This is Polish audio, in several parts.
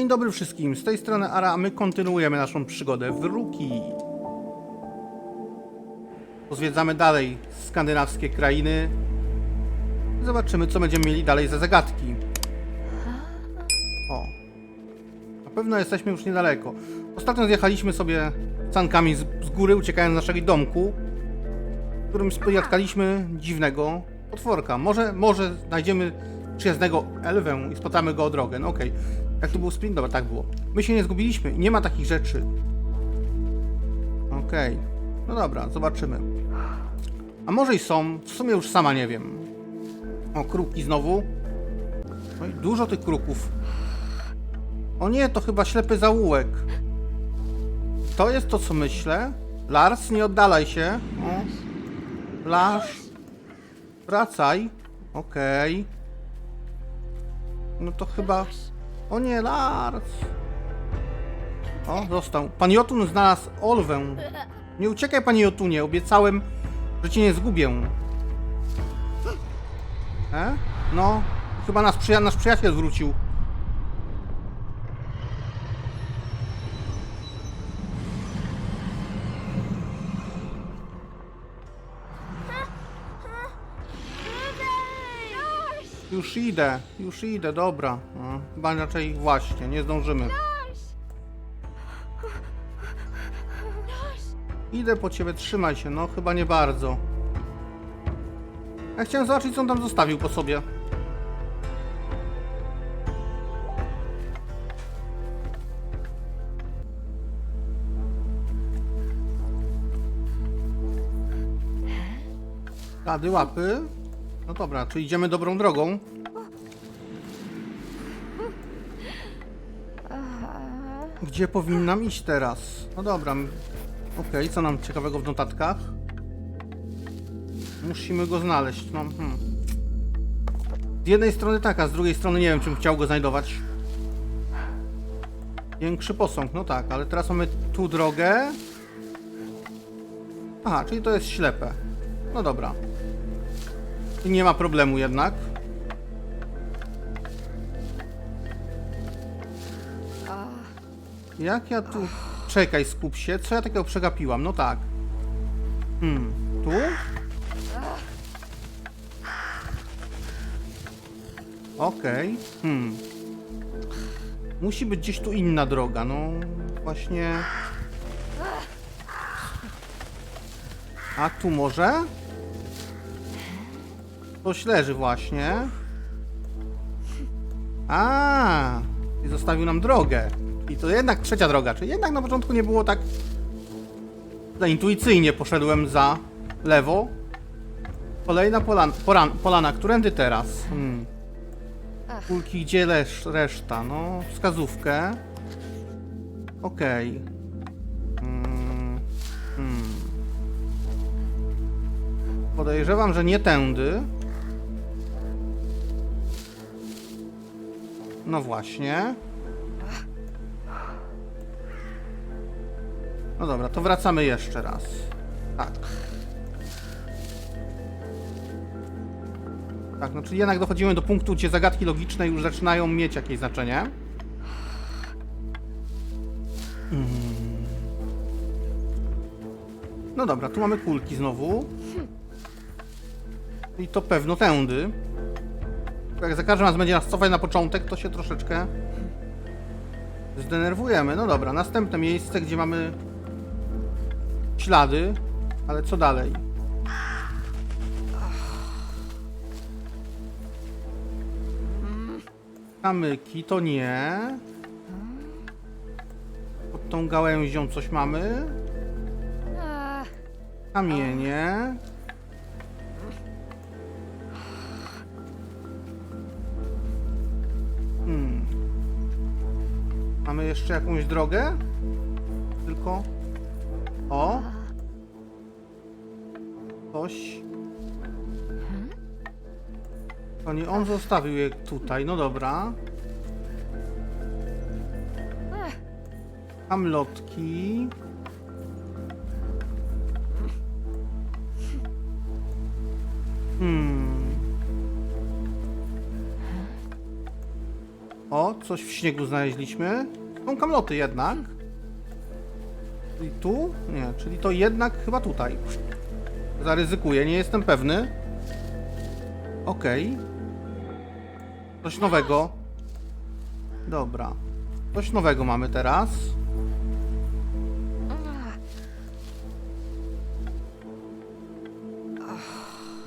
Dzień dobry wszystkim, z tej strony Ara, a my kontynuujemy naszą przygodę w Ruki. Pozwiedzamy dalej skandynawskie krainy. Zobaczymy, co będziemy mieli dalej za zagadki. O. Na pewno jesteśmy już niedaleko. Ostatnio zjechaliśmy sobie sankami z, z góry, uciekając z naszego domku, w którym spotkaliśmy dziwnego potworka. Może, może znajdziemy przyjaznego elwę i spotkamy go o drogę. No okej. Jak to był sprint? Dobra, tak było. My się nie zgubiliśmy. Nie ma takich rzeczy. Okej. No dobra, zobaczymy. A może i są. W sumie już sama nie wiem. O, kruki znowu. No i dużo tych kruków. O nie, to chyba ślepy zaułek. To jest to, co myślę. Lars, nie oddalaj się. O. Lars. Wracaj. Okej. No to chyba... O nie, Lars! O, został. Pan Jotun znalazł Olwę. Nie uciekaj, panie Jotunie. Obiecałem, że cię nie zgubię. E? No, chyba nasz, przyja nasz przyjaciel wrócił. Już idę, już idę, dobra. No, chyba raczej właśnie, nie zdążymy. Idę po ciebie, trzymaj się, no chyba nie bardzo. Ja chciałem zobaczyć, co on tam zostawił po sobie. Rady, łapy. No dobra, czy idziemy dobrą drogą? Gdzie powinnam iść teraz? No dobra. Okej, co nam ciekawego w notatkach? Musimy go znaleźć. No, hmm. Z jednej strony tak, a z drugiej strony nie wiem, czym chciał go znajdować. Większy posąg, no tak, ale teraz mamy tu drogę. Aha, czyli to jest ślepe. No dobra. Nie ma problemu jednak. Jak ja tu... Czekaj, skup się. Co ja takiego przegapiłam? No tak. Hmm, tu? Okej. Hmm. Musi być gdzieś tu inna droga, no właśnie... A tu może? Coś leży właśnie. A, i zostawił nam drogę. I to jednak trzecia droga, czyli jednak na początku nie było tak... Za intuicyjnie poszedłem za lewo. Kolejna polan, poran, polana, którędy teraz? Hmm. Kulki, gdzie lesz, reszta? No, wskazówkę. Okej. Hmm. Hmm. Podejrzewam, że nie tędy. No właśnie. No dobra, to wracamy jeszcze raz. Tak. Tak, no czyli jednak dochodzimy do punktu, gdzie zagadki logiczne już zaczynają mieć jakieś znaczenie. Mm. No dobra, tu mamy kulki znowu. I to pewno tędy. Jak za każdym razem będzie nas cofać na początek, to się troszeczkę zdenerwujemy. No dobra, następne miejsce, gdzie mamy ślady, ale co dalej? Kamyki to nie. Pod tą gałęzią coś mamy. Kamienie. Hmm. Mamy jeszcze jakąś drogę? Tylko. O! Coś. To nie on zostawił je tutaj, no dobra. Hamlotki. Hmm. O, coś w śniegu znaleźliśmy. Są kamloty jednak. Czyli tu? Nie, czyli to jednak chyba tutaj. Zaryzykuję, nie jestem pewny. Okej. Coś nowego. Dobra. Coś nowego mamy teraz.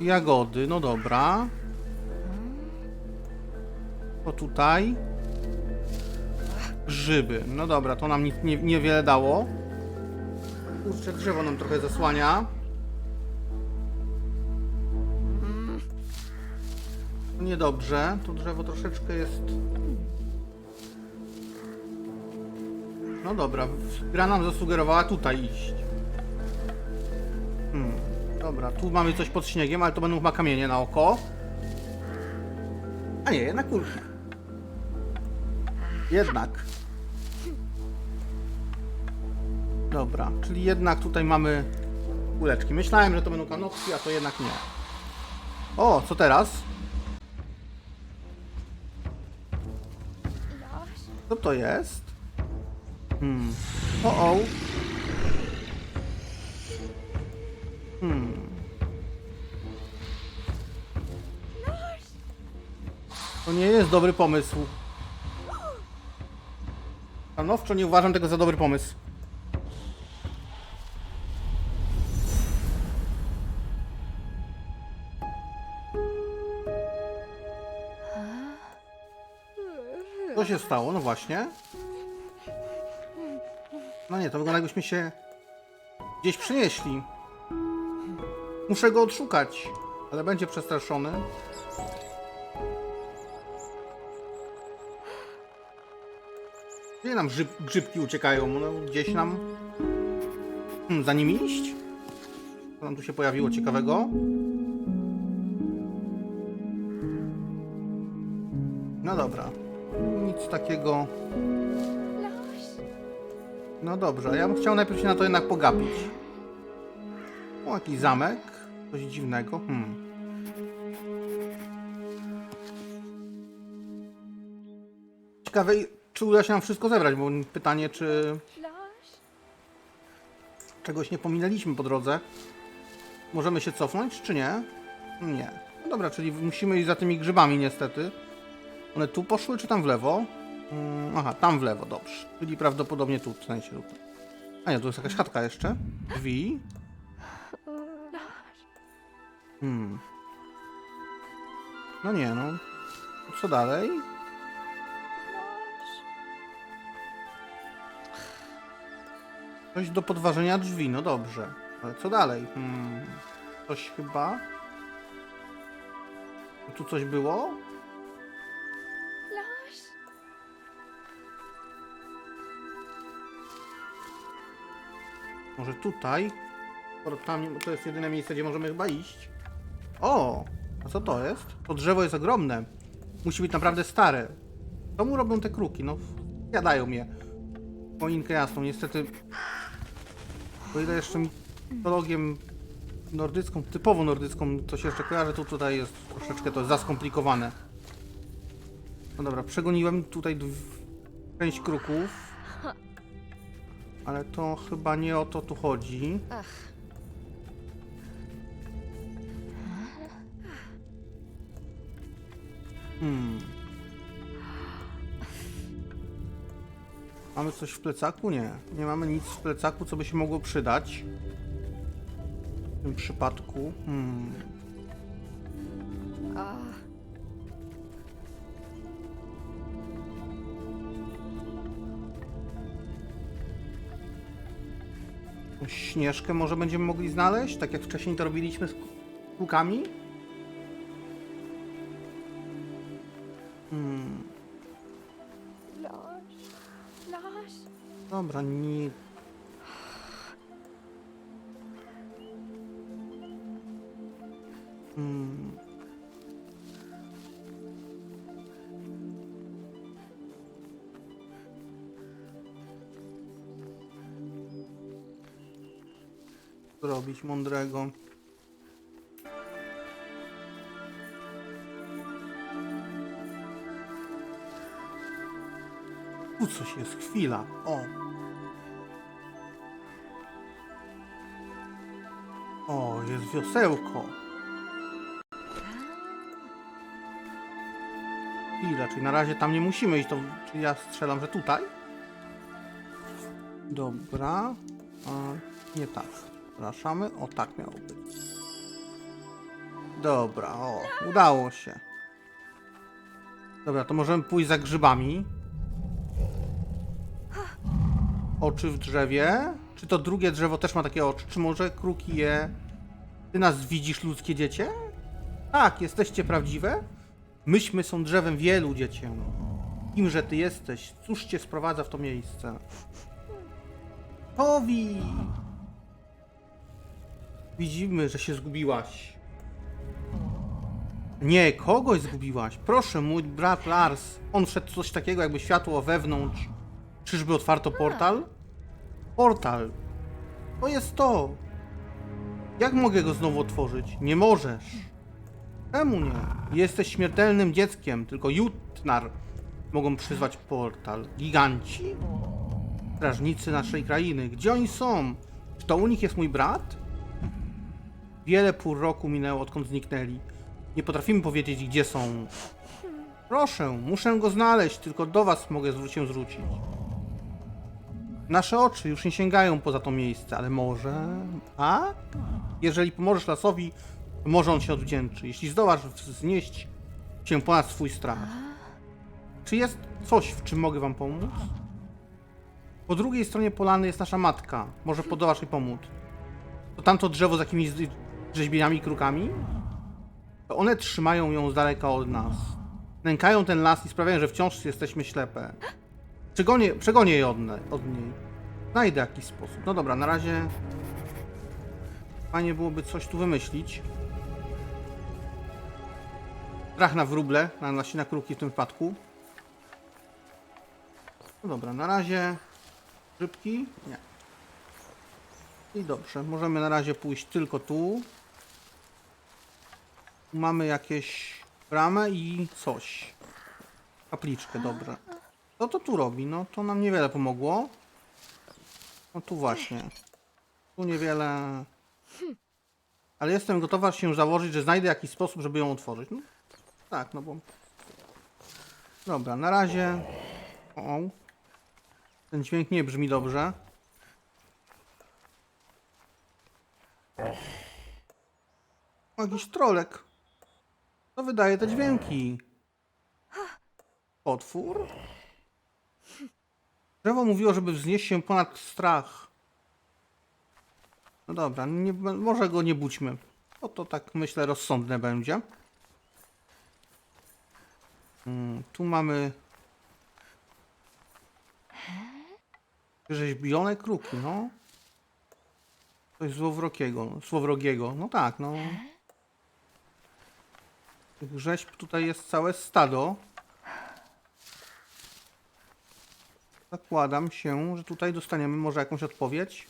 Jagody, no dobra. To tutaj. Grzyby. No dobra, to nam nic nie, niewiele dało. Kurczę, drzewo nam trochę zasłania. Niedobrze. To drzewo troszeczkę jest... No dobra, gra nam zasugerowała tutaj iść. Hmm. Dobra, tu mamy coś pod śniegiem, ale to będą chyba kamienie na oko. A nie, jednak kulki. Jednak. Dobra, czyli jednak tutaj mamy kuleczki. Myślałem, że to będą kanopki, a to jednak nie. O, co teraz? Co to jest? Hmm. O, o. Hmm. To nie jest dobry pomysł. Stanowczo nie uważam tego za dobry pomysł. Stało? No właśnie. No nie, to wygląda jakbyśmy się gdzieś przenieśli. Muszę go odszukać, ale będzie przestraszony. Gdzie nam grzyb, grzybki uciekają? No, gdzieś nam... Hmm, za nimi iść? Co nam tu się pojawiło ciekawego? No dobra. Nic takiego... No dobrze, a ja bym chciał najpierw się na to jednak pogapić. O, jakiś zamek. Coś dziwnego. Hmm. Ciekawe, czy uda się nam wszystko zebrać, bo pytanie, czy czegoś nie pominęliśmy po drodze. Możemy się cofnąć, czy nie? Nie. No dobra, czyli musimy iść za tymi grzybami niestety. One tu poszły, czy tam w lewo? Mm, aha, tam w lewo, dobrze. Czyli prawdopodobnie tu, w sensie. A nie, tu jest jakaś chatka jeszcze. Drzwi. Hmm. No nie, no. Co dalej? Coś do podważenia drzwi, no dobrze. Ale co dalej? Hmm. Coś chyba... Tu coś było? Może tutaj? Tam to jest jedyne miejsce, gdzie możemy chyba iść. O! A co to jest? To drzewo jest ogromne. Musi być naprawdę stare. Co mu robią te kruki? No, jadają mnie. Choinkę jasną, niestety. O ile jeszcze mitologiem nordycką, typowo nordycką, się jeszcze kojarzy, to tutaj jest troszeczkę to jest za skomplikowane. No dobra, przegoniłem tutaj część kruków. Ale to chyba nie o to tu chodzi. Hmm. Mamy coś w plecaku? Nie. Nie mamy nic w plecaku, co by się mogło przydać. W tym przypadku. Hmm. Jakąś Śnieżkę może będziemy mogli znaleźć, tak jak wcześniej to robiliśmy z kółkami? Hmm. Dobra, nie. Robić mądrego? Tu coś jest, chwila. O. O, jest wiosełko. Chwila, czyli na razie tam nie musimy iść, to czy ja strzelam, że tutaj? Dobra. A, nie tak. Przepraszamy. O, tak miało być. Dobra, o, udało się. Dobra, to możemy pójść za grzybami. Oczy w drzewie. Czy to drugie drzewo też ma takie oczy? Czy może kruki je... Ty nas widzisz, ludzkie dziecię? Tak, jesteście prawdziwe? Myśmy są drzewem wielu dziecię. Kimże ty jesteś? Cóż cię sprowadza w to miejsce? Towi! Widzimy, że się zgubiłaś. Nie, kogoś zgubiłaś. Proszę, mój brat Lars. On wszedł coś takiego jakby światło wewnątrz. Czyżby otwarto portal? Portal. To jest to. Jak mogę go znowu otworzyć? Nie możesz. Czemu nie? Jesteś śmiertelnym dzieckiem. Tylko Jutnar mogą przyzwać portal. Giganci? Strażnicy naszej krainy. Gdzie oni są? Czy to u nich jest mój brat? Wiele pół roku minęło, odkąd zniknęli. Nie potrafimy powiedzieć, gdzie są. Proszę, muszę go znaleźć, tylko do was mogę się zwrócić. Nasze oczy już nie sięgają poza to miejsce, ale może... A? Jeżeli pomożesz lasowi, może on się odwdzięczy. Jeśli zdołasz wznieść się ponad swój strach. Czy jest coś, w czym mogę wam pomóc? Po drugiej stronie polany jest nasza matka. Może podołasz jej pomóc. To tamto drzewo z jakimiś z- rzeźbieniami i krukami? To one trzymają ją z daleka od nas. Nękają ten las i sprawiają, że wciąż jesteśmy ślepe. Przegonię, przegonię je od, od niej. Znajdę jakiś sposób. No dobra, na razie... Fajnie byłoby coś tu wymyślić. Strach na wróble, na, na, na kruki w tym wypadku. No dobra, na razie... Rybki? Nie. I dobrze, możemy na razie pójść tylko tu. Mamy jakieś bramę i coś. Kapliczkę, dobrze. Co to tu robi? No to nam niewiele pomogło. No tu właśnie. Tu niewiele. Ale jestem gotowa się założyć, że znajdę jakiś sposób, żeby ją otworzyć. No, tak, no bo. Dobra, na razie. O. Ten dźwięk nie brzmi dobrze. O, jakiś trolek. To wydaje te dźwięki. Otwór? Drzewo mówiło, żeby wznieść się ponad strach. No dobra, nie, może go nie budźmy. Bo to tak myślę rozsądne będzie. Mm, tu mamy rzeźbione kruki, no. Coś złowrogiego, złowrogiego. No tak, no. Tych rzeźb tutaj jest całe stado. Zakładam się, że tutaj dostaniemy może jakąś odpowiedź.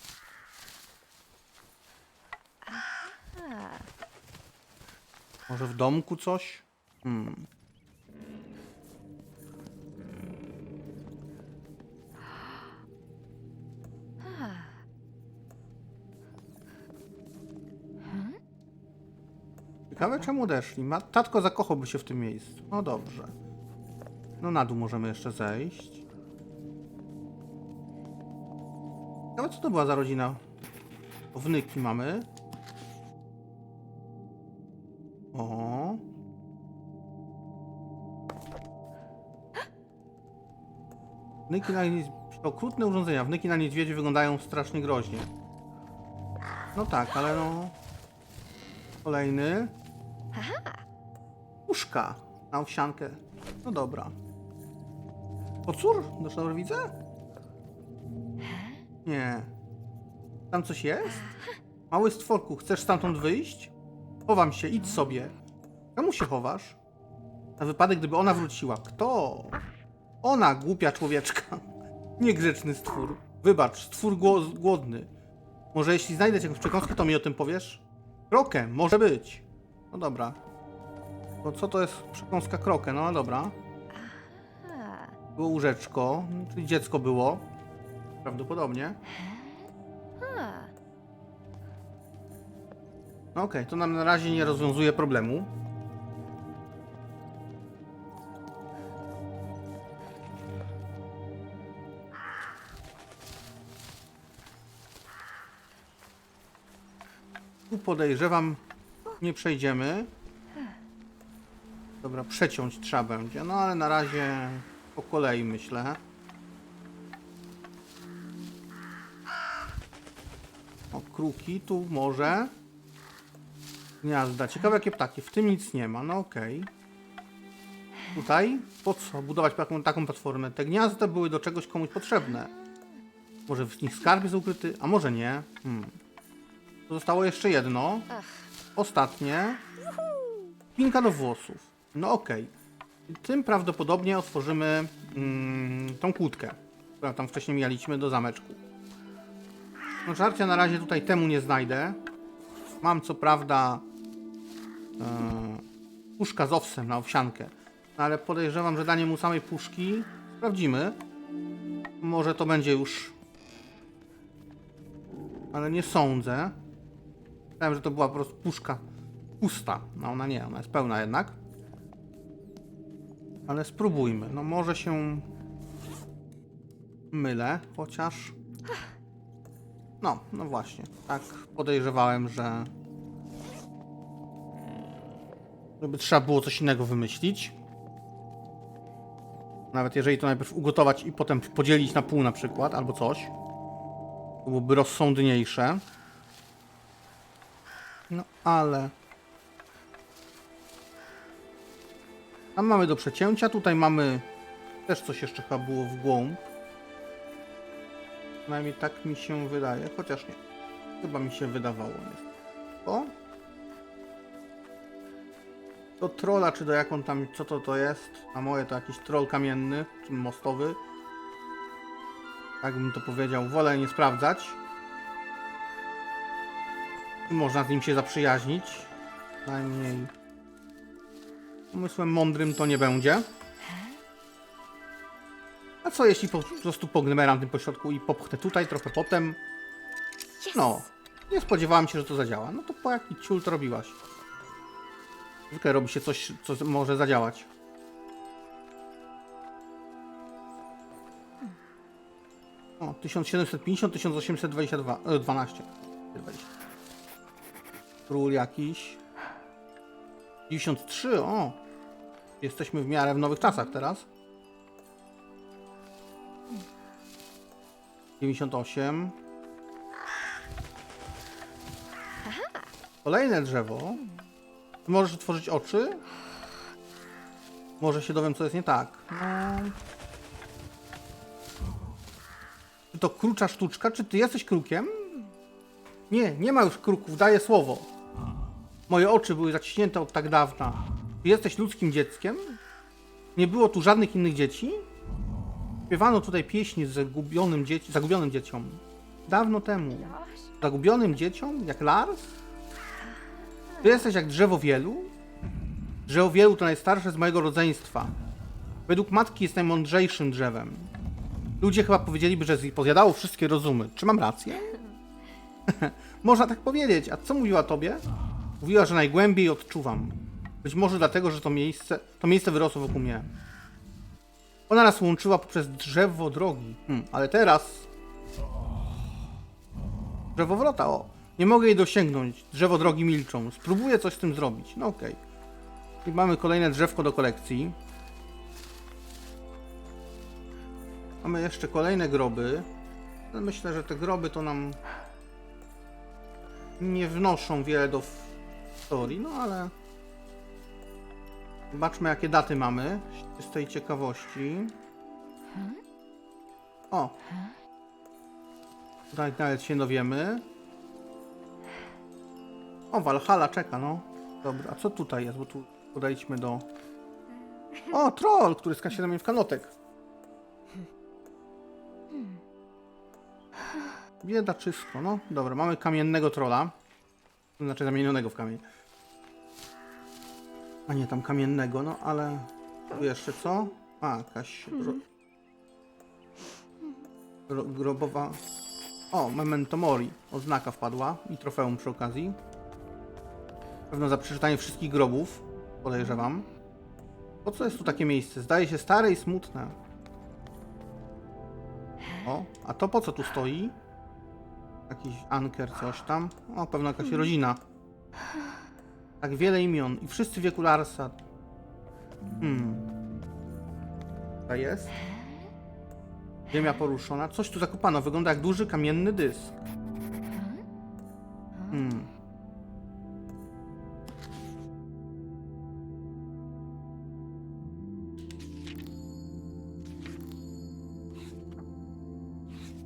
Może w domku coś? Hmm. Ciekawe czemu odeszli. Tatko zakochałby się w tym miejscu. No dobrze. No na dół możemy jeszcze zejść. Ciekawe co to była za rodzina? Wnyki mamy. O. Wnyki na niedź... Okrutne urządzenia. Wnyki na niedźwiedzie wyglądają strasznie groźnie. No tak, ale no... Kolejny. Puszka na owsiankę. No dobra. Kocur? Dobrze dobrze widzę? Nie. Tam coś jest? Mały stworku, chcesz stamtąd wyjść? Chowam się, idź sobie. Czemu się chowasz? Na wypadek, gdyby ona wróciła. Kto? Ona, głupia człowieczka. Niegrzeczny stwór. Wybacz, stwór gło- głodny. Może jeśli znajdę jakąś przekąskę, to mi o tym powiesz? Krokę, może być. No dobra. Bo co to jest przekąska krokę? No dobra. Było łóżeczko, czyli dziecko było. Prawdopodobnie. No okej, to nam na razie nie rozwiązuje problemu. Tu podejrzewam, nie przejdziemy. Dobra, przeciąć trzeba będzie, no ale na razie po kolei myślę. O, kruki tu może. Gniazda. Ciekawe jakie ptaki. W tym nic nie ma. No okej. Tutaj? Po co budować taką, taką platformę? Te gniazda były do czegoś komuś potrzebne. Może w nich skarb jest ukryty? A może nie? Hmm. Zostało jeszcze jedno. Ostatnie. Pinka do włosów. No okej. I Tym prawdopodobnie otworzymy mm, tą kłódkę, którą tam wcześniej mieliśmy do zameczku. No żarcia na razie tutaj temu nie znajdę. Mam co prawda e, puszka z owsem na owsiankę, no, ale podejrzewam, że danie mu samej puszki sprawdzimy. Może to będzie już... Ale nie sądzę. Myślałem, że to była po prostu puszka pusta. No ona nie, ona jest pełna jednak. Ale spróbujmy. No może się mylę, chociaż... No, no właśnie. Tak podejrzewałem, że... Żeby trzeba było coś innego wymyślić. Nawet jeżeli to najpierw ugotować i potem podzielić na pół na przykład, albo coś. To byłoby rozsądniejsze. No ale... Tam mamy do przecięcia, tutaj mamy też coś jeszcze chyba było w głąb. Przynajmniej tak mi się wydaje, chociaż nie. Chyba mi się wydawało. Nie. O! Do trolla, czy do jak on tam, co to to jest? A moje to jakiś troll kamienny, czy mostowy. Tak bym to powiedział, wolę nie sprawdzać. Można z nim się zaprzyjaźnić. Najmniej. Umysłem mądrym to nie będzie. A co jeśli po prostu pogmeram tym pośrodku i popchnę tutaj, trochę potem? No, nie spodziewałem się, że to zadziała. No to po jaki ciul to robiłaś? Zwykle robi się coś, co może zadziałać. O, 1750, 1822, e, 12. 20. Król jakiś. 93, o! Jesteśmy w miarę w nowych czasach teraz. 98. Kolejne drzewo. Możesz otworzyć oczy? Może się dowiem, co jest nie tak. Czy to krucza sztuczka? Czy ty jesteś krukiem? Nie, nie ma już kruków, daję słowo. Moje oczy były zaciśnięte od tak dawna. Jesteś ludzkim dzieckiem? Nie było tu żadnych innych dzieci? Śpiewano tutaj pieśni z zagubionym, dzieci, zagubionym dzieciom. Dawno temu. Zagubionym dzieciom? Jak Lars? Ty jesteś jak drzewo wielu? Drzewo wielu to najstarsze z mojego rodzeństwa. Według matki jest najmądrzejszym drzewem. Ludzie chyba powiedzieliby, że pozjadało wszystkie rozumy. Czy mam rację? Można tak powiedzieć. A co mówiła tobie? Mówiła, że najgłębiej odczuwam. Być może dlatego, że to miejsce, to miejsce wyrosło wokół mnie. Ona nas łączyła poprzez drzewo drogi. Hmm, ale teraz Drzewowrota, o. Nie mogę jej dosięgnąć. Drzewo drogi milczą. Spróbuję coś z tym zrobić. No okej. I mamy kolejne drzewko do kolekcji. Mamy jeszcze kolejne groby. No Myślę, że te groby to nam nie wnoszą wiele do historii, no ale zobaczmy jakie daty mamy z tej ciekawości. O, Tutaj nawet się dowiemy. O, Valhalla czeka, no. Dobra, a co tutaj jest? Bo tu podaliśmy do... O, troll, który skacze na mnie w kanotek. Biedaczysko, no. Dobra, mamy kamiennego trolla. To znaczy zamienionego w kamień. A nie, tam kamiennego, no ale... Tu jeszcze co? A, jakaś... Ro... Gro grobowa... O, memento mori. Oznaka wpadła i trofeum przy okazji. Pewno za przeczytanie wszystkich grobów, podejrzewam. Po co jest tu takie miejsce? Zdaje się stare i smutne. O, a to po co tu stoi? Jakiś anker, coś tam. O, pewno jakaś rodzina. Tak wiele imion i wszyscy wieku Larsa. Hmm. To jest? Ziemia poruszona. Coś tu zakopano. Wygląda jak duży kamienny dysk. Hmm.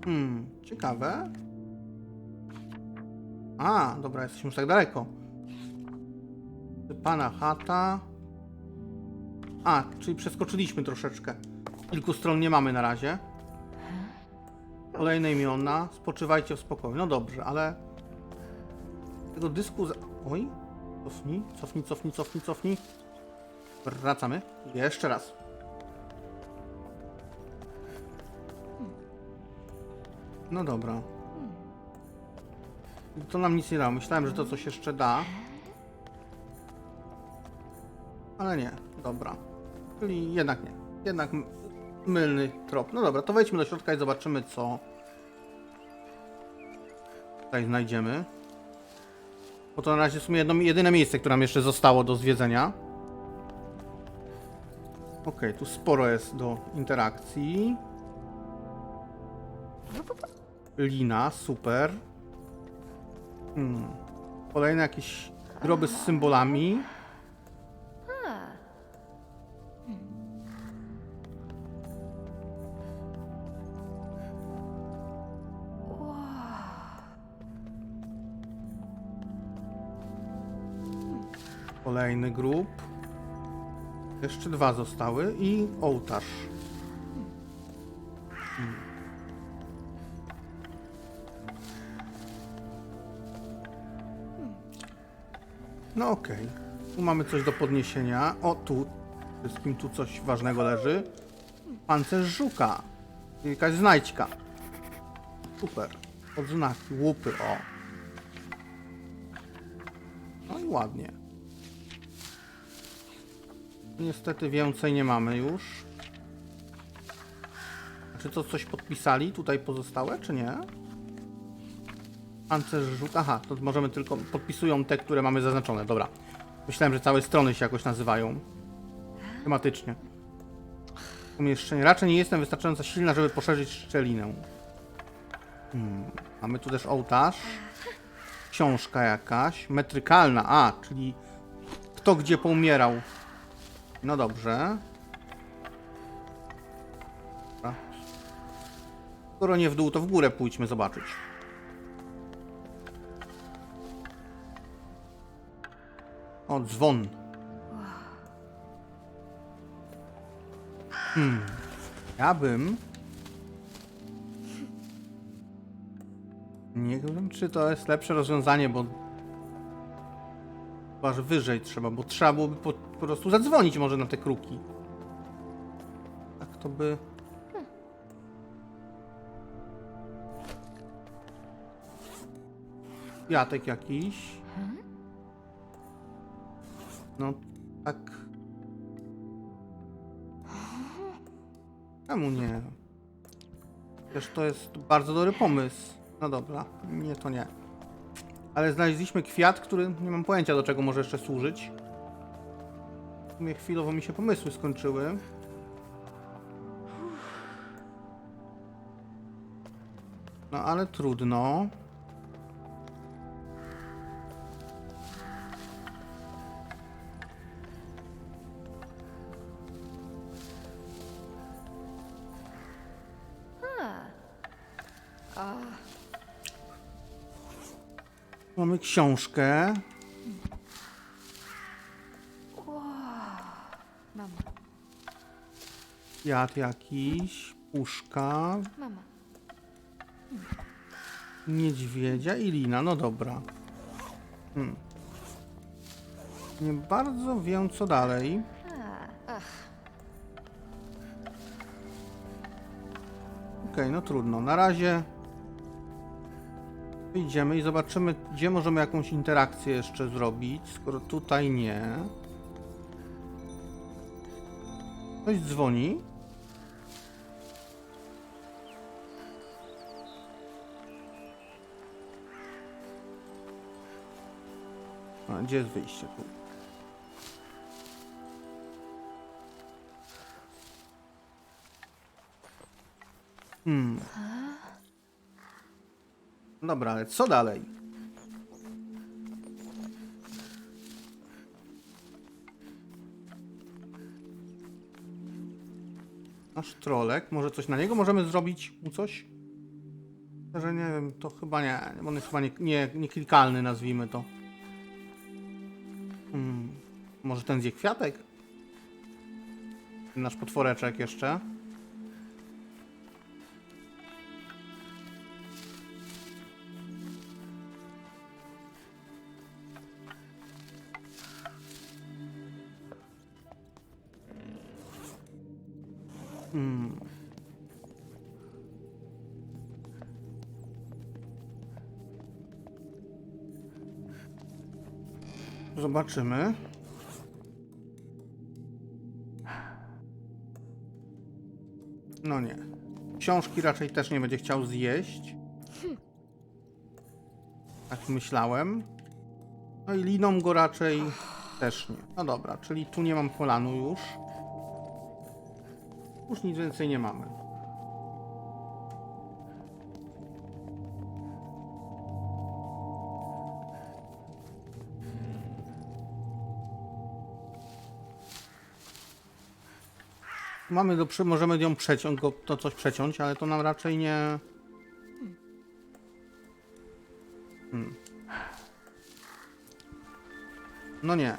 Hmm, ciekawe. A, dobra, jesteśmy już tak daleko. Pana chata. A, czyli przeskoczyliśmy troszeczkę. Kilku stron nie mamy na razie. Kolejne imiona. Spoczywajcie w spokoju. No dobrze, ale... Tego dysku... Za... Oj. Cofnij, cofnij, cofnij, cofnij, cofnij. Wracamy. Jeszcze raz. No dobra. To nam nic nie dało. Myślałem, że to coś jeszcze da. Ale nie. Dobra. Czyli jednak nie. Jednak mylny trop. No dobra, to wejdźmy do środka i zobaczymy, co tutaj znajdziemy. Bo to na razie w sumie jedno, jedyne miejsce, które nam jeszcze zostało do zwiedzenia. Okej, tu sporo jest do interakcji. Lina, super. Hmm. Kolejne jakieś groby z symbolami. Kolejny grób. Jeszcze dwa zostały i ołtarz. No okej. Tu mamy coś do podniesienia. O, tu. Wszystkim tu coś ważnego leży. Pancerz żuka. Jakaś znajdźka. Super. Odznaki, łupy, o. No i ładnie. Niestety więcej nie mamy już. Czy to coś podpisali tutaj pozostałe, czy nie? Pancerz żuk. Aha, to możemy tylko. Podpisują te, które mamy zaznaczone. Dobra. Myślałem, że całe strony się jakoś nazywają. Tematycznie. Umieszczenie. Raczej nie jestem wystarczająco silna, żeby poszerzyć szczelinę. Hmm. Mamy tu też ołtarz. Książka jakaś. Metrykalna. A, czyli kto gdzie poumierał. No dobrze. Skoro nie w dół, to w górę pójdźmy zobaczyć. O, dzwon. Hmm. Ja bym... Nie wiem, czy to jest lepsze rozwiązanie, bo... Chyba, że wyżej trzeba, bo trzeba byłoby po, po prostu zadzwonić może na te kruki. Tak to by... Kwiatek jakiś. No, tak. Czemu nie? Przecież to jest bardzo dobry pomysł. No dobra, nie, to nie. Ale znaleźliśmy kwiat, który nie mam pojęcia do czego może jeszcze służyć. Sumie chwilowo mi się pomysły skończyły. No ale trudno. Ah. Mamy książkę. Kwiat jakiś. Puszka. Mama. Niedźwiedzia i lina. No dobra. Hmm. Nie bardzo wiem co dalej. Okej, no trudno. Na razie wyjdziemy i zobaczymy, gdzie możemy jakąś interakcję jeszcze zrobić, skoro tutaj nie. Ktoś dzwoni. A, gdzie jest wyjście? Hmm. Dobra, ale co dalej? Nasz trolek, może coś na niego możemy zrobić? Mu coś? Że nie wiem, to chyba nie. On jest chyba nie, nie, nieklikalny, nazwijmy to. Może ten zje kwiatek? Nasz potworeczek jeszcze. Hmm. Zobaczymy. Książki raczej też nie będzie chciał zjeść. Tak myślałem. No i liną go raczej też nie. No dobra, czyli tu nie mam polanu już. Już nic więcej nie mamy. Mamy do możemy ją przeciąć, go, to coś przeciąć, ale to nam raczej nie... Hmm. No nie.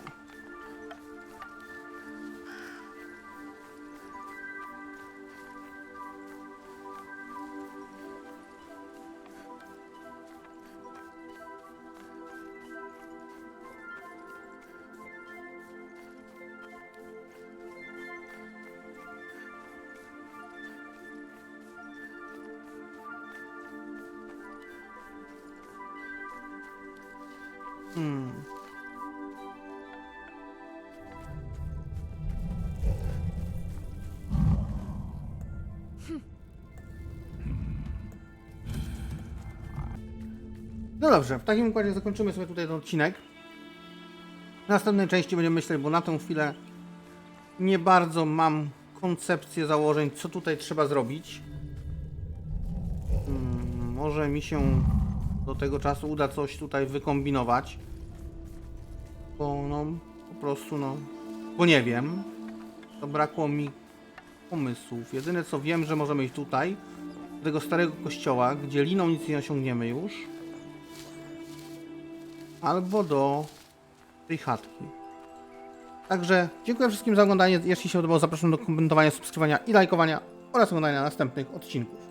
No dobrze, w takim układzie zakończymy sobie tutaj ten odcinek. W następnej części będziemy myśleć, bo na tę chwilę nie bardzo mam koncepcję założeń, co tutaj trzeba zrobić. Hmm, może mi się do tego czasu uda coś tutaj wykombinować. Bo no, po prostu no, bo nie wiem. Brakło mi pomysłów. Jedyne co wiem, że możemy iść tutaj, do tego starego kościoła, gdzie liną nic nie osiągniemy już. Albo do tej chatki. Także dziękuję wszystkim za oglądanie. Jeśli się podobało, zapraszam do komentowania, subskrybowania i lajkowania oraz oglądania następnych odcinków.